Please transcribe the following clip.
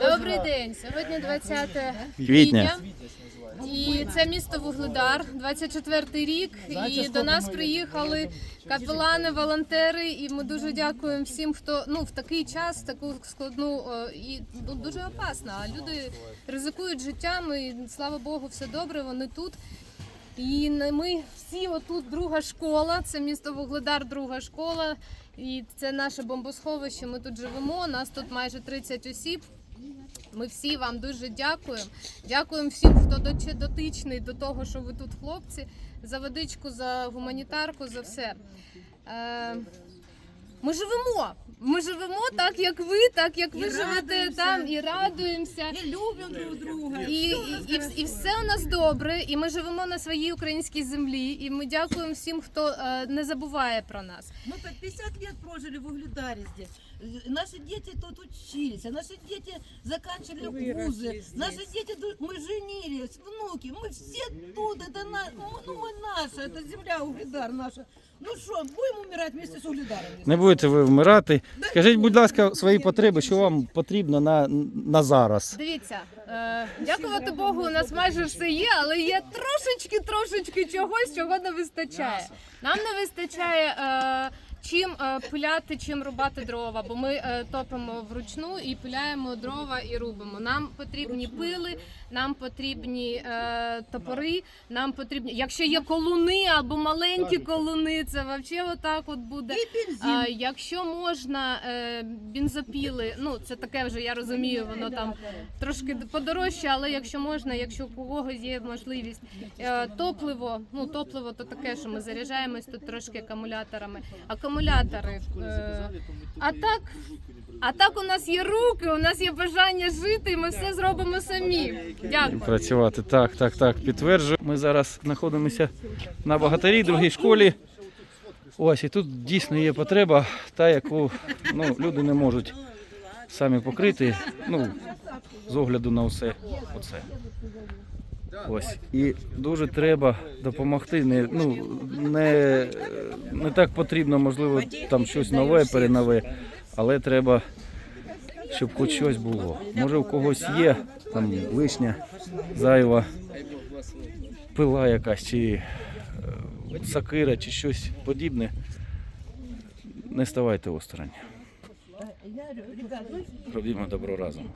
Добрий день. Сьогодні 20 Квітня. І це місто Вугледар, 24-й рік. І до нас приїхали капелани, волонтери. І ми дуже дякуємо всім, хто ну в такий час, таку складну е, і ну, дуже опасно. А люди ризикують життям. І слава Богу, все добре. Вони тут. І ми всі отут друга школа. Це місто Вугледар, друга школа. І це наше бомбосховище. Ми тут живемо. Нас тут майже 30 осіб. Ми всі вам дуже дякуємо. Дякуємо всім, хто дотичний до того, що ви тут, хлопці, за водичку, за гуманітарку, за все. Е, ми живемо. Ми живемо так, як ви, так як ви І живете радуємося. там, і радуємося. І любимо друг друга. І, і, і, вс- і все у нас добре, і ми живемо на своїй українській землі. І ми дякуємо всім, хто е, не забуває про нас. Мы по 50 лет прожили в Угледаре здесь. Э, Наши дети тут учились, а наши дети заканчивали вузы. Наши дети, ду- мы женились, внуки, мы все тут, это на, ну, ну, мы наши, это земля Угледар наша. Ну что, будем умирать вместе с Угледаром? Не будете Ви вмирати. Скажіть, будь ласка, свої потреби, що вам потрібно на, на зараз. Дивіться, е, дякувати Богу, у нас майже все є, але є трошечки, трошечки чогось, чого не вистачає. Нам не вистачає. Е, Чим е, пиляти, чим рубати дрова, бо ми е, топимо вручну і пиляємо дрова і рубимо. Нам потрібні пили, нам потрібні е, топори, нам потрібні. Якщо є колуни або маленькі колуни, це взагалі отак от буде. Якщо можна е, бензопіли, ну це таке вже я розумію, воно там трошки подорожче, але якщо можна, якщо у когось є можливість, е, топливо, ну топливо то таке, що ми заряджаємось тут трошки акумуляторами. Акумулятори. Е, а так. А так у нас є руки, у нас є бажання жити, і ми все зробимо самі. Дякую. Працювати. Так, так, так, підтверджую. Ми зараз знаходимося на Багатарі, другій школі. Ось і тут дійсно є потреба, та яку ну, люди не можуть самі покрити. Ну, з огляду на все. Оце. Ось. І дуже треба допомогти. Не, ну, не, не так потрібно, можливо, там щось нове, перенове, але треба, щоб хоч щось було. Може у когось є там лишня, зайва пила якась, чи е, сакира, чи щось подібне. Не ставайте осторонь. Робімо добро разом.